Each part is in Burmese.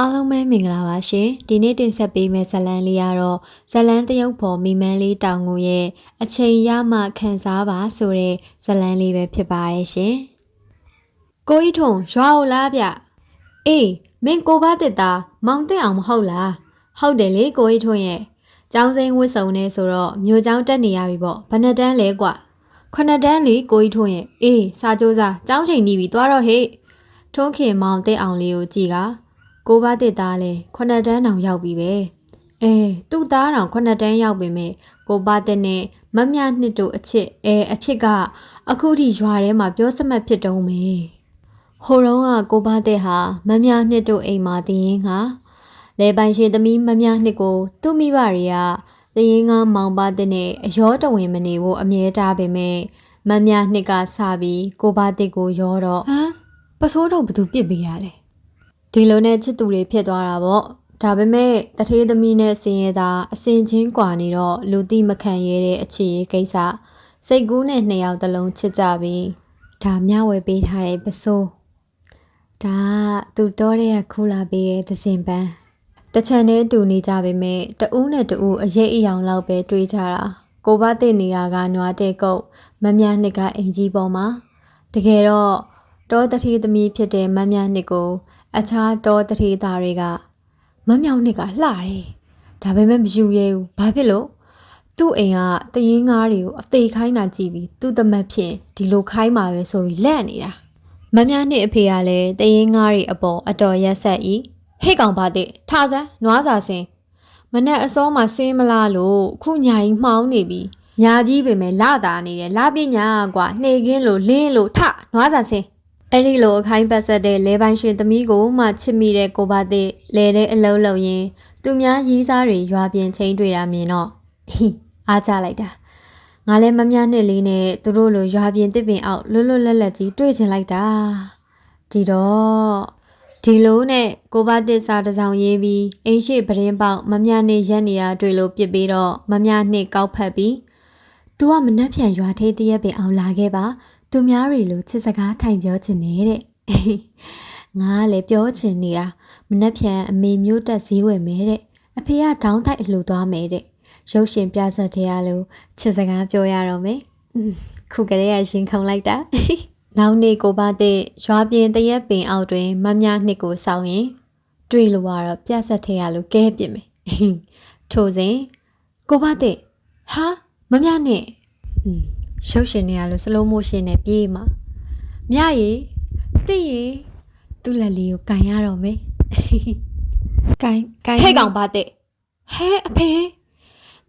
အားလုံးပဲမင်္ဂလာပါရှင်ဒီနေ့တင်ဆက်ပေးမယ့်ဇာတ်လမ်းလေးကတော့ဇာတ်လမ်းတရုပ်ဖော်မိမန်းလေးတောင်ကိုရဲ့အချိန်ရမှခံစားပါဆိုတဲ့ဇာတ်လမ်းလေးပဲဖြစ်ပါတယ်ရှင်ကိုကြီးထုံရွာကိုလားဗျအေးမင်းကိုဘာတစ်တာမောင်တက်အောင်မဟုတ်လားဟုတ်တယ်လေကိုကြီးထုံရဲ့ကျောင်းစိမ်းဝစ်စုံနေဆိုတော့မြို့ကျောင်းတက်နေရပြီပေါ့ဘယ်နှစ်တန်းလဲကွခုနှစ်တန်းလေကိုကြီးထုံရဲ့အေးစာကြိုးစားကျောင်းချိန်နေပြီသွားတော့ဟေ့ထုံးခင်မောင်တက်အောင်လေးကိုကြည်က ကိုဘတစ်သားလဲခုနှစ်တန်းတောင်ရောက်ပြီပဲအဲသူ့သားတောင်ခုနှစ်တန်းရောက်ပြီမဲ့ကိုဘတဲ့နဲ့မမြနှစ်တို့အချစ်အဲအဖြစ်က အခုထိရွာထဲမှာပြောစမှတ်ဖြစ်တုံးမေဟိုတုန်းကကိုဘတဲ့ဟာမမြနှစ်တို့အိမ်မှာတည်ရင်ကလေပိုင်ရှင်သမီးမမြနှစ်ကို သူ့မိဘတွေကတည်ရင်ကမောင်ဘတဲ့နဲ့အရောတဝင်မနေဖို့အမြဲတားပေမဲ့မမြနှစ်ကစပြီးကိုဘတဲ့ကိုရောတော့ဟမ်ပစိုးတော့ဘသူပြစ်ပေးရလဲ ဒီလိုနဲ့ချစ်သူတွေဖြစ်သွားတာပေါ့ဒါပေမဲ့တထေးသမီးနဲ့ဆင်းရဲတာအစင်ချင်းကွာနေတော့လူတိမခံရတဲ့အခြေရေးကိစ္စစိတ်ကူးနဲ့နှစ်ယောက်တလုံးချစ်ကြပြီးဒါမျှဝေပေးထားတဲ့ပစိုးဒါကသူတော်တဲ့ကခူလာပေးတဲ့သစင်ပန်းတစ်ချန်နဲ့တူနေကြပေမဲ့တဦးနဲ့တဦးအရေးအယောင်လောက်ပဲတွေးကြတာကိုဘတဲ့နေရာကနွားတဲ့ကုတ်မမြနှစ်ကအင်ကြီးပေါ်မှာတကယ်တော့တောတထေးသမီးဖြစ်တဲ့မမြနှစ်ကို အခြားတောတထေးသားတွေကမမြောင်နှစ်ကလှတယ်ဒါပေမဲ့မယူရဲဘူးဘာဖြစ်လို့သူ့အိမ်ကတရင်ငါးတွေကိုအသေးခိုင်းတာကြည့်ပြီးသူ့သမက်ဖြင့်ဒီလိုခိုင်းมาပဲဆိုပြီးလက်နေတာမမြနှစ်အဖေကလည်းတရင်ငါးတွေအပေါ်အတော်ရက်ဆက်ဤဟဲ့ကောင်ပါတဲ့ထားစမ်းနွားစာစင်မနဲ့အစောမှစင်းမလားလို့ခုညာကြီးမှောင်းနေပြီညာကြီးပဲမဲ့လာတာနေတယ်လာပညာကွာနှေခင်းလို့လင်းလို့ထနွားစာစင် အဲ့ဒီလိုအခိုင်းပတ်ဆက်တဲ့လဲပိုင်းရှင်သမီးကိုမှချစ်မိတဲ့ကိုပါတဲ့လဲတဲ့အလုံးလုံးရင် သူများရီးစားတွေရွာပြင်ချင်းတွေ့တာမြင်တော့ဟိအားကြလိုက်တာငါလည်းမမြနှစ်လေးနဲ့သူတို့လိုရွာပြင်တစ်ပင်အောက်လွတ်လွတ်လပ်လပ်ကြီးတွေ့ချင်လိုက်တာဒီတော့ဒီလိုနဲ့ကိုပါတစ်စာတစ်စောင်ရေးပြီးအိမ်ရှိပရင်ပေါက်မမြနှစ်ရက်နေရတွေ့လို့ပြစ်ပြီးတော့မမြနှစ်ကောက်ဖက်ပြီး "तू ကမနှက်ဖြန်ရွာသေးတရက်ပင်အောင်လာခဲ့ပါ။ သူများတွေလိုချစ်စကားထိုင်ပြောချင်နေတဲ့။ငါကလည်းပြောချင်နေတာမနှက်ဖြန်အမေမျိုးတက်ဈေးဝယ်မယ်တဲ့အဖေကဒေါင်းတိုက်အလှူသွားမယ်တဲ့။ရုပ်ရှင်ပြဆက်တဲ့ရလို့ချစ်စကားပြောရတော့မယ်။အင်းခုကလေးကရှင်ခုံလိုက်တာ။နောက်နေ့ကိုပါတဲ့ရွာပြင်တရက်ပင်အောက်တွင်မမြနှစ်ကိုစောင်းရင်တွေ့လို့ကတော့ပြဆက်တဲ့ရလို့ကဲပြစ်မယ်။ထို့စဉ်ကိုပါတဲ့ဟာမမြနဲ့ ရုပ်ရှင်တွေကလို့ slow motion နဲ့ပြေးမှာမြရီတိရီသူ့လက်လေးကိုကန်ရတော့မယ်ကန်ကန်ဟဲ့ကောင်ပါတဲ့ဟဲအဖေ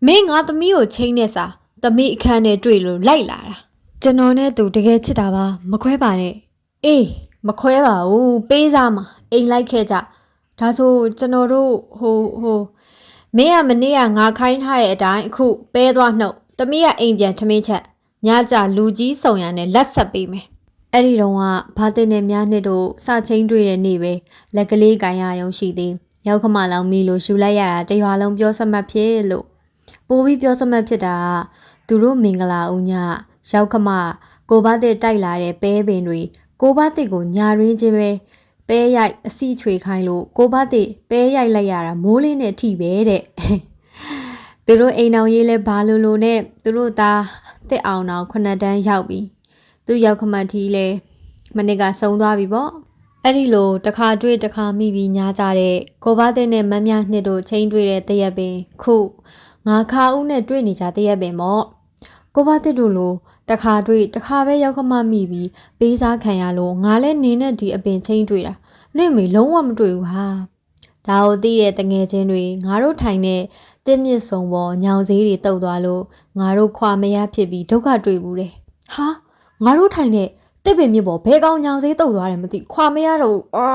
မင်းငါသမီးကိုချိန်နေစာသမီးအခန်းနဲ့တွေ့လို့လိုက်လာတာကျွန်တော်နဲ့သူတကယ်ချစ်တာပါမခွဲပါနဲ့အေးမခွဲပါဘူးပေးစားမှာအိမ်လိုက်ခဲ့ကြဒါဆိုကျွန်တော်တို့ဟိုဟိုမင်းကမနေ့ကငါခိုင်းထားရဲ့အတိုင်းအခုပဲသွားနှုတ်သမီးကအိမ်ပြန်ထမင်းချက် ညကြလူကြီးစုံရံနဲ့လက်ဆက်ပေးမယ်။အဲ့ဒီတော့ကဘာတင်နဲ့များနှစ်တို့စချင်းတွေ့တဲ့နေ့ပဲလက်ကလေးကန်ရရုံရှိသေး။ရောက်ခမလောင်မီလို့ယူလိုက်ရတာတရွာလုံးပြောစမှတ်ဖြစ်လို့ပိုးပြီးပြောစမှတ်ဖြစ်တာကသူတို့မင်္ဂလာဦးညရောက်ခမကိုဘတဲ့တိုက်လာတဲ့ပဲပင်တွေကိုဘတဲ့ကိုညာရင်းချင်းပဲပဲရိုက်အစီချွေခိုင်းလို့ကိုဘတဲ့ပဲရိုက်လိုက်ရတာမိုးလေးနဲ့ထိပဲတဲ့။သူတို့အိမ်အောင်ရေးလဲဘာလို့လို့နဲ့သူတို့သား တစ်အောင်အောင်ခုနှစ်တန်းရောက်ပြီသူရောက်ခမတ်ထီးလဲမနစ်ကစုံသွားပြီပေါ့အဲ့ဒီလိုတစ်ခါတွေ့တစ်ခါမိပြီးညားကြတဲ့ကိုဘတဲ့နဲ့မမ်းမြနှစ်တို့ချင်းတွေ့တဲ့တရက်ပင်ခုငါခါဦးနဲ့တွေ့နေကြတရက်ပင်ပေါ့ကိုဘတဲ့တို့လိုတစ်ခါတွေ့တစ်ခါပဲရောက်ခမမိပြီးပေးစားခံရလို့ငါလဲနေနဲ့ဒီအပင်ချင်းတွေ့တာနေမေလုံးဝမတွေ့ဘူးဟာဒါကိုသိတဲ့တငယ်ချင်းတွေငါတို့ထိုင်တဲ့ တစ်မြစ်စုံပေါ်ညောင်စည်းတွေတုတ်သွားလို့ငါတို့ခွာမရဖြစ်ပြီးဒုက္ခတွေ့ဘူးတယ်ဟာငါတို့ထိုင်တဲ့တစ်ပင်မြစ်ပေါ်ဘဲကောင်းညောင်စည်းတုတ်သွားတယ်မသိခွာမရတော့ဘူးအာ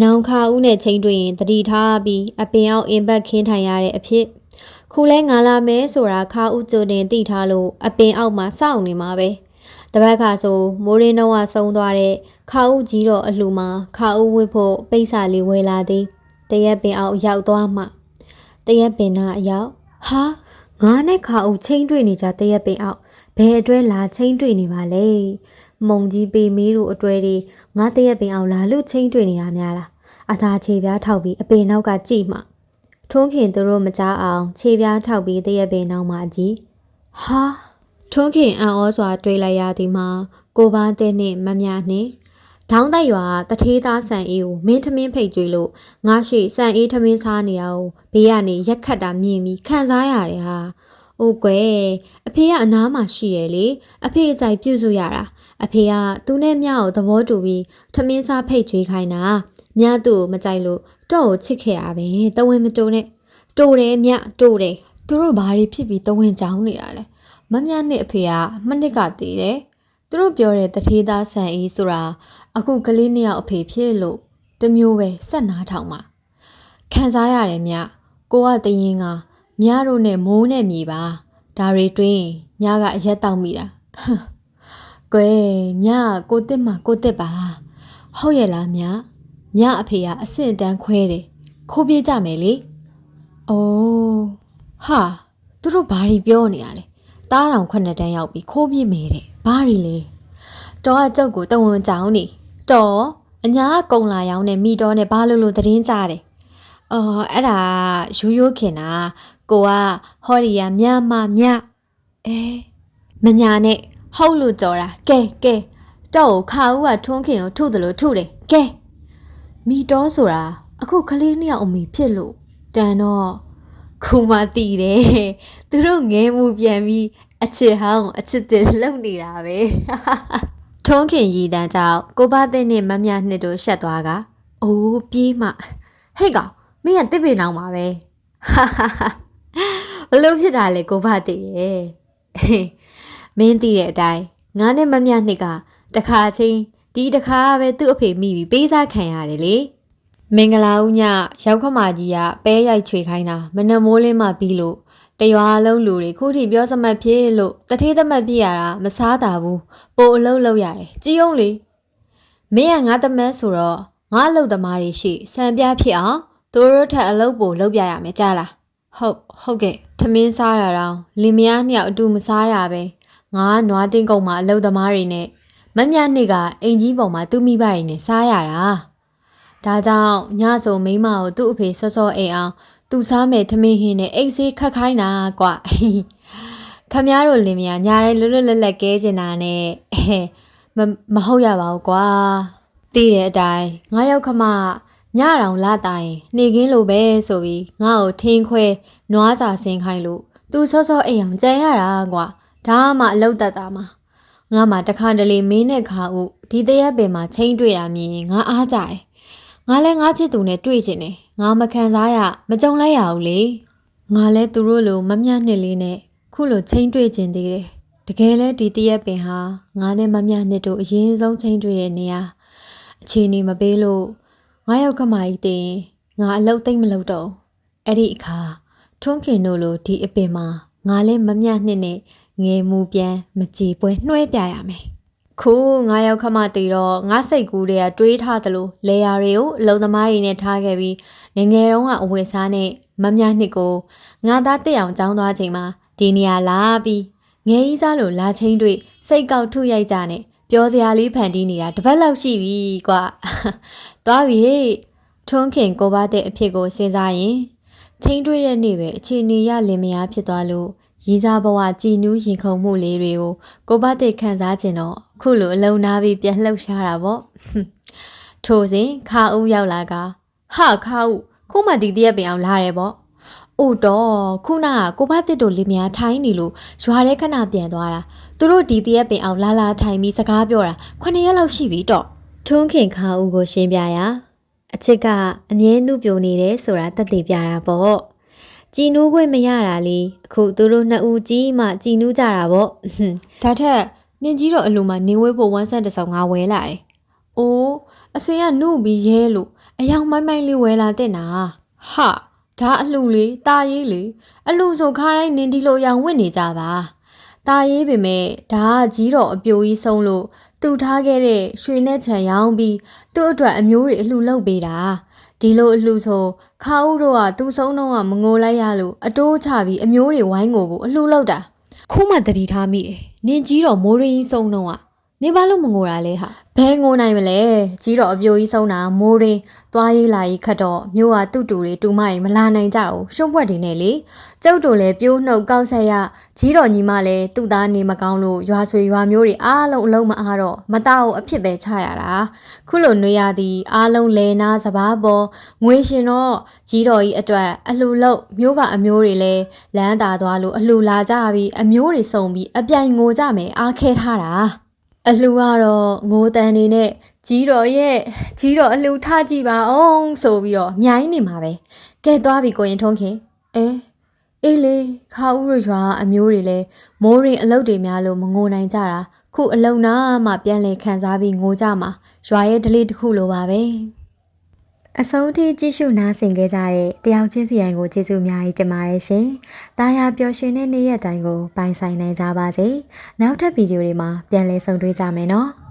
နောင်ခါဦးနဲ့ချိန်တွေ့ရင်တတိထားပြီးအပင်အောင်အင်ဘက်ခင်းထိုင်ရတဲ့အဖြစ်ခုလဲငါလာမဲဆိုတာခါဦးကြိုတင်တိထားလို့အပင်အောက်မှာစောင့်နေမှာပဲတပတ်ခါဆိုမိုးရင်းတော့ကဆုံးသွားတဲ့ခါဦးကြီးတော့အလှမှာခါဦးဝစ်ဖို့ပိတ်စာလေးဝယ်လာသည်တရက်ပင်အောက်ရောက်သွားမှ တရက်ပင်နာအရောက်ဟာငါနဲ့ခါဦးချင်းတွေ့နေကြတရက်ပင်အောက်ဘယ်အတွဲလာချင်းတွေ့နေပါလဲမုံကြီးပေမီးတို့အတွဲတွေငါတရက်ပင်အောင်လာလို့ချင်းတွေ့နေတာများလားအသာခြေပြားထောက်ပြီးအပေနောက်ကကြည့်မှထွန်းခင်သူတို့မကြားအောင်ခြေပြားထောက်ပြီးတရက်ပေနောက်မှကြည့်ဟာထွန်းခင်အံ့ဩစွာတွေးလိုက်ရသည်မှာကိုပါတဲ့နှင့်မမြနှင့် ဒေါင်းတိုက်ရွာတထေးသားဆန်အေးကိုမင်းထမင်းဖိတ်ကြွေးလို့ငါရှိဆန်အေးထမင်းစားနေတာကိုဘေးကနေရက်ခတ်တာမြင်ပြီးခံစားရတယ်ဟာ။အိုးကွယ်အဖေကအနားမှာရှိတယ်လေအဖေအကြိုက်ပြုစုရတာအဖေကသူနဲ့မြကိုသဘောတူပြီးထမင်းစားဖိတ်ကြွေးခိုင်းတာမြသူ့ကိုမကြိုက်လို့တော့ကိုချစ်ခဲ့တာပဲတဝင်းမတိုးနဲ့တိုးတယ်မြတိုးတယ်သူတို့ဘာတွေဖြစ်ပြီးတဝင်းကြောင်းနေတာလဲမမြနဲ့အဖေကမနစ်ကသေးတယ် သူတို့ပြောတဲ့တထေးသားဆန်အေးဆိုတာအခုကလေးနှစ်ယောက်အဖေဖြစ်လို့တစ်မျိုးပဲဆက်နာထောင်မှာခံစားရတယ်မြကိုကတရင်ကမြတို့နဲ့မိုးနဲ့မြေပါဒါတွေတွင်းညကအရက်တောက်မိတာဟမ်ကွယ်မြကိုတစ်မှာကိုတစ်ပါဟုတ်ရဲ့လားမြမြအဖေကအဆင့်တန်းခွဲတယ်ခိုးပြေးကြမယ်လေအိုးဟာသူတို့ဘာတွေပြောနေရလဲ တားတောင်ခုနှစ်တန်းရောက်ပြီးခိုးပြေးမယ်တဲ့ဘာတွေလဲတော်ကကြောက်ကိုတဝန်ကြောင်နေတော်အညာကကုံလာရောင်းနေမိတော်နဲ့ဘာလို့လို့သတင်းကြတယ်အော်အဲ့ဒါရိုးရိုးခင်တာကိုကဟောရီယာမြမမြအဲမညာနဲ့ဟုတ်လို့ကြော်တာကဲကဲတော့ကိုခါဦးကထွန်းခင်ကိုထုတယ်လို့ထုတယ်ကဲမိတော်ဆိုတာအခုကလေးနှစ်ယောက်အမေဖြစ်လို့တန်တော့ ခုမှတည်တယ်သူတို့ငဲမှုပြန်ပြီးအချစ်ဟောင်းအချစ်တင်လုံနေတာပဲထုံးခင်ရည်တန်းကြောင့်ကိုပါတဲ့နဲ့မမြနှစ်တို့ရှက်သွားကအိုးပြေးမှဟဲ့ကောင်မင်းကတစ်ပေနောင်ပါပဲဟာဟာဟာဘလို့ဖြစ်တာလဲကိုပါတဲ့ရဲ့ဟေးမင်းသိတဲ့အတိုင်းငါနဲ့မမြနှစ်ကတခါချင်းဒီတခါပဲသူ့အဖေမိပြီးပေးစားခံရတယ်လေ မင်္ဂလာဦးညရောက်ခမကြီးကပဲရိုက်ချွေခိုင်းတာမနက်မိုးလင်းမှပြီးလို့တရွာလုံးလူတွေခုထိပြောစမှတ်ဖြစ်လို့တထေးသမတ်ပြရတာမစားတာဘူးပို့အလုပ်လုပ်ရတယ်ကြည်အောင်လေမင်းကငါသမက်ဆိုတော့ငါအလုပ်သမားတွေရှိစံပြဖြစ်အောင်သူတို့ထက်အလုပ်ပို့လုပ်ပြရမယ်ကြားလားဟုတ်ဟုတ်ကဲ့ထမင်းစားတာတော့လင်မယားနှစ်ယောက်အတူမစားရပဲငါကနွားတင်းကုန်းမှာအလုပ်သမားတွေနဲ့မမြနှစ်ကအင်ကြီးပေါ်မှာသူ့မိဘတွေနဲ့စားရတာ ဒါကြောင့်ညဆိုမိန်းမကိုသူ့အဖေစောစောအိမ်အောင်သူစားမယ်ထမင်းဟင်းနဲ့အိတ်ဆေးခတ်ခိုင်းတာကွာခမည်းတော်လင်မယားညာရဲလွတ်လွတ်လပ်လပ်ကဲကျင်တာနဲ့အဲမမဟုတ်ရပါဘူးကွာသိတဲ့အတိုင်းငါရောက်ခမညတောင်လာတိုင်နေကင်းလိုပဲဆိုပြီးငါ့ကိုထင်းခွဲနွားစာဆင်းခိုင်းလို့သူစောစောအိမ်အောင်ကြံရတာကွာဒါမှအလုတ်တက်တာမှာငါမှတခါတလေမင်းနဲ့ခါဦးဒီတရက်ပင်မှာချင်းတွေ့တာမြင်ရင်ငါအားကြတယ် ငါလည်းငါချစ်သူနဲ့တွေ့ချင်တယ်ငါမခံစားရမကြုံလိုက်ရဘူးလေငါလည်းသူတို့လိုမမျှနှစ်လေးနဲ့ခုလိုချင်းတွေ့ကျင်သေးတယ်။တကယ်လဲဒီတရက်ပင်ဟာငါနဲ့မမြနှစ်တို့အရင်ဆုံးချင်းတွေ့တဲ့နေရာအခြေအနေမပေးလို့ငါရောက်ကမကြီးတင်ငါအလုတ်သိမ့်မလုပ်တော့ဘူးအဲ့ဒီအခါထွန်းခင်တို့လိုဒီအပင်မှာငါလဲမမြနှစ်နဲ့ငယ်မူပြန်မကြည်ပွဲနှွှဲပြရမယ်။ ခုငါရောက်ခမတည်တော့ငါစိတ်ကူးတွေကတွေးထားသလိုလေယာတွေကိုအလုံသမားတွေနဲ့ထားခဲ့ပြီးငယ်ငယ်တုန်းကအဝယ်စားနဲ့မမြနှစ်ကိုငါသားတက်အောင်ကြောင်းသွားချိန်မှာဒီနေရာလာပြီးငယ်ကြီးစားလို့လာချင်းတွေ့စိတ်ကောက်ထုရိုက်ကြနဲ့ပြောစရာလေးဖန်တီးနေတာတစ်ပတ်လောက်ရှိပြီကွာသွားပြီဟေ့ထွန်းခင်ကိုပါတဲ့အဖြစ်ကိုစဉ်းစားရင်ချင်းတွေ့တဲ့နေ့ပဲအခြေအနေရလင်မယားဖြစ်သွားလို့ရီးစားဘဝကြည်နူးရင်ခုန်မှုလေးတွေကိုကိုပါတဲ့ခံစားခြင်းတော့ ခုလိုအလုံနာပြီးပြန်လှုပ်ရှားတာပေါ့ထို့စဉ်ခါဦးရောက်လာကဟာခါဦးခုမှဒီတရက်ပင်အောင်လာတယ်ပေါ့။အိုတော့ခုနကကိုဘတစ်တို့လင်မယားထိုင်းနေလို့ရွာထဲခဏပြန်သွားတာ။သူတို့ဒီတရက်ပင်အောင်လာလာထိုင်ပြီးစကားပြောတာခုနှစ်ရက်လောက်ရှိပြီတော့။ထွန်းခင်ခါဦးကိုရှင်းပြရာအချစ်ကအမြဲနှုတ်ပြနေတယ်ဆိုတာတသက်ပြတာပေါ့။ကြည်နူးခွင့်မရတာလေအခုသူတို့နှစ်ဦးကြီးမှကြည်နူးကြတာပေါ့။ဒါထက် နင်ကြီးတော့အလိုမှာနေဝဲဖို့ဝမ်းဆန့်တစ်ဆောင်ငါဝဲလာတယ်။အိုးအစင်ကနှုတ်ပြီးရဲလို့အယောင်မိုင်းမိုင်းလေးဝဲလာတဲ့နာ။ဟာဒါအလှလေးတာရေးလေအလှဆိုခါတိုင်းနင်ဒီလိုအယောင်ဝင့်နေကြတာ။တာရေးပေမဲ့ဒါကကြီးတော့အပြိုကြီးဆုံးလို့သူထားခဲ့တဲ့ရွှေနဲ့ချံရောင်းပြီးသူ့အတွက်အမျိုးတွေအလှလုပ်ပေးတာ။ဒီလိုအလှဆိုခါဦးတို့ကသူ့ဆုံးတော့ကမငိုလိုက်ရလို့အတိုးချပြီးအမျိုးတွေဝိုင်းငိုဖို့အလှလုပ်တာခုမှတတိထားမိတယ်။ နင်ကြီးတော့မိုးရင်းဆုံးတော့อ่ะ နေဘာလို့မငိုတာလဲဟာဘဲငိုနိုင်မလဲကြီးတော့အပြိုကြီးဆုံးတာမိုးရင်းသွားရေးလာရေးခတ်တော့မြို့ကတူတူတွေတူမတွေမလာနိုင်ကြဘူးရှုံးပွက်တွေနဲ့လေကျုပ်တို့လည်းပြိုးနှုတ်ကောက်ဆက်ရကြီးတော်ညီမလည်းသူ့သားနေမကောင်းလို့ရွာဆွေရွာမျိုးတွေအားလုံးအလုံးမအားတော့မတောက်အဖြစ်ပဲချရတာခုလိုနှွေရသည်အားလုံးလဲနာစဘာပေါ်ငွေရှင်တော့ကြီးတော်ကြီးအတွက်အလှလုတ်မျိုးကအမျိုးတွေလည်းလမ်းတာသွားလို့အလှလာကြပြီးအမျိုးတွေစုံပြီးအပြိုင်ငိုကြမယ်အားခဲထားတာ အလှကတော့ငိုတန်နေနဲ့ကြီးတော်ရဲ့ကြီးတော်အလှထကြည့်ပါအောင်ဆိုပြီးတော့မြိုင်းနေမှာပဲကဲသွားပြီကိုရင်ထုံးခင်အဲအေးလေခါဦးရရွာအမျိုးတွေလဲမိုးရင်အလုတ်တွေများလို့မငိုနိုင်ကြတာခုအလုံနာမှပြန်လဲခံစားပြီးငိုကြမှာရွာရဲ့ဒလေးတစ်ခုလိုပါပဲ အဆုံးထိကြည့်ရှုနားဆင်ခဲ့ကြတဲ့တယောက်ချင်းစီတိုင်းကိုကျေးဇူးအများကြီးတင်ပါတယ်ရှင်။တာယာပျော်ရွှင်တဲ့နေ့ရက်တိုင်းကိုပိုင်ဆိုင်နိုင်ကြပါစေ။နောက်ထပ်ဗီဒီယိုတွေမှာပြန်လည်ဆုံတွေ့ကြမယ်နော်။